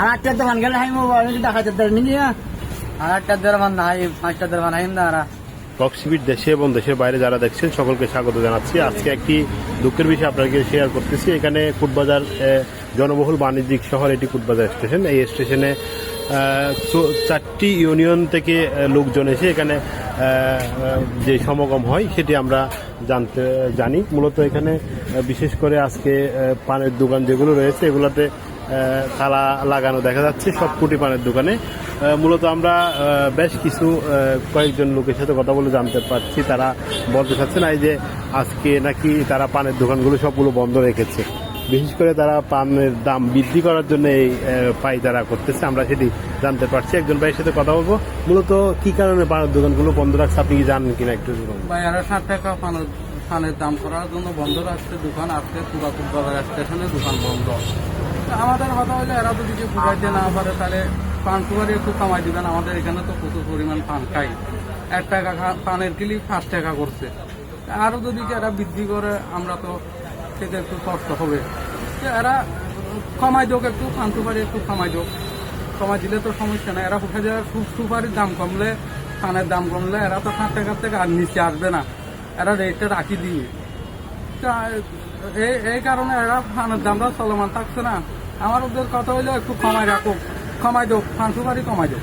আর একটা দোকান গেলে হাই মোবাইল দেখাতে দেয় নাকি আর একটা দেড় নাই পাঁচটা দেড় হাইম না আর কক্সিবিট দেশে এবং দেশের বাইরে যারা দেখছেন, সকলকে স্বাগত জানাচ্ছি। আজকে একটি দুঃখের বিষয় আপনাকে শেয়ার করতেছি। এখানে কুটবাজার জনবহুল বাণিজ্যিক শহর, এটি কুটবাজার স্টেশন এই স্টেশনে চারটি ইউনিয়ন থেকে লোকজন এসে এখানে যে সমাগম হয়, সেটি আমরা জানতে, জানি। মূলত এখানে বিশেষ করে আজকে পানের দোকান যেগুলো রয়েছে, এগুলোতে তালা লাগানো দেখা যাচ্ছে, সব কুটি পানের দোকানে। মূলত আমরা বেশ কিছু কয়েকজন লোকের সাথে কথা বলে জানতে পারছি, তারা বলতে চাচ্ছেন এই যে আজকে নাকি তারা পানের দোকানগুলো সবগুলো বন্ধ রেখেছে। বিশেষ করে তারা পানের দাম বৃদ্ধি করার জন্য এই তারা করতেছে, আমরা সেটি জানতে পারছি। একজন ভাইয়ের সাথে কথা বলব। মূলত কি কারণে পানের দোকানগুলো বন্ধ রাখছে, আপনি কি জানেন কিনা একটু বলুন। ভাই ষাট টাকা পানের পানের দাম করার জন্য বন্ধ রাখছে, দোকান আজকে পুরাতন বাজার স্টেশনে দোকান বন্ধ। আমাদের কথা হলে, এরা যদি কেউ ফুটাইতে না পারে, তাহলে পান সুপারি একটু কামাই দিবেন। আমাদের এখানে তো প্রচুর পরিমাণ পান খাই। এক টাকা পানের কিলি পাঁচ টাকা করছে। তা আরও যদি এরা বৃদ্ধি করে, আমরা তো খেতে একটু কষ্ট হবে। এরা কমাই হোক একটু পান সুপারি একটু কমাই হোক কমাই দিলে তো সমস্যা নাই। এরা উঠে যায় সুপারির দাম কমলে, পানের দাম কমলে, এরা তো ষাট টাকার থেকে আর নিচে আসবে না। এরা রেটটা রাখি এই এই কারণে এরা পানের দামটা চলমান থাকছে না। আমার ওদের কথা হইল একটু কমাই রাখো কমাই দো পান সুপারি কমাই দো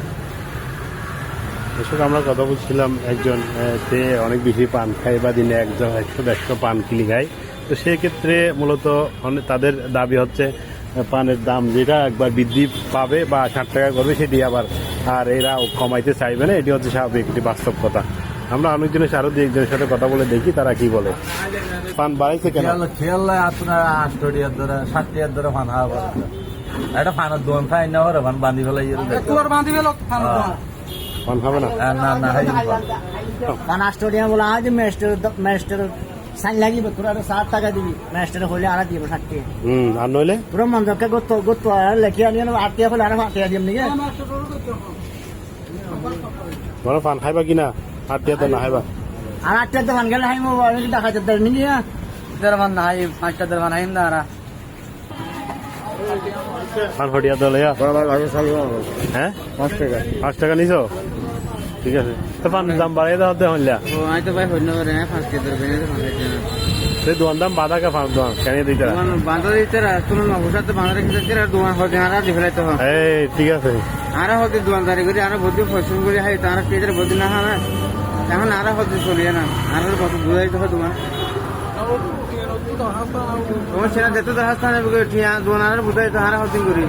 আমরা কথা বলছিলাম একজন সে অনেক বেশি পান খায় বা দিনে একজন একশো দেড়শো পান কিলি খায়। তো সেক্ষেত্রে মূলত তাদের দাবি হচ্ছে পানের দাম যেটা একবার বৃদ্ধি পাবে বা ষাট টাকা করবে সেটি আবার, আর এরা কমাইতে চাইবে না, এটি হচ্ছে স্বাভাবিক একটি বাস্তব কথা। আমরা অনেকজনের আরও দু একজনের সাথে কথা বলে দেখি তারা কি বলে। পান বাড়াইছে কেন? খেয়াল আপনার আষ্টটিয়ার ধরে ষাটটিয়ার ধরে ফান হাওয়া একটা ফানের দোকান খাই না ওরা ফান বান্ধি ফেলাই বাঁধি পানের দাম পান খাবে না? না না বলা হয় যে মেস্টার মেস্টার সাইন লাগিব তোরা আরও ষাট টাকা দিবি। মেস্টার হলে আর দিব ষাট টাকা হুম আর নইলে? তোরা মঞ্জকে গত গত আর লেখি আনি আট টাকা হলে আর আট টাকা দিম নাকি? পান খাইবা কিনা? আর দিয়া তো না খাইবা আর দোকান গেলে হাই মোবাইল দেখাতে দেয় নাকি দেড় নাই পাঁচটা দেড় হাইম না আর। পান হটিয়া তো লইয়া হ্যাঁ? পাঁচ টাকা। পাঁচ টাকা নিছো? ঠিক আছে। তো পান দাম বাড়াই দেওয়া হতে হইলা ও আমি তো ভাই হইল করে না পাঁচ কেজি বেড়ে সেই দোকান দাম বাধা কা পান দোকান কেন দিতে বাঁধা দিতে তুমি নবসাতে বাঁধা রেখে দিতে আর দোকান হতে আর দি ফেলাইতে হয় এই ঠিক আছে। আর হতে দোকানদারি করি আর বদি ফসল করি হাই তার পেজের বদি না হয় এখন আর হতে চলিয়ে না আর কত বুঝাইতে হয় দোকান তোমার সেটা যেতে তো হাসতে ঠিয়া দোকান আর বুঝাইতে আর হতে করি।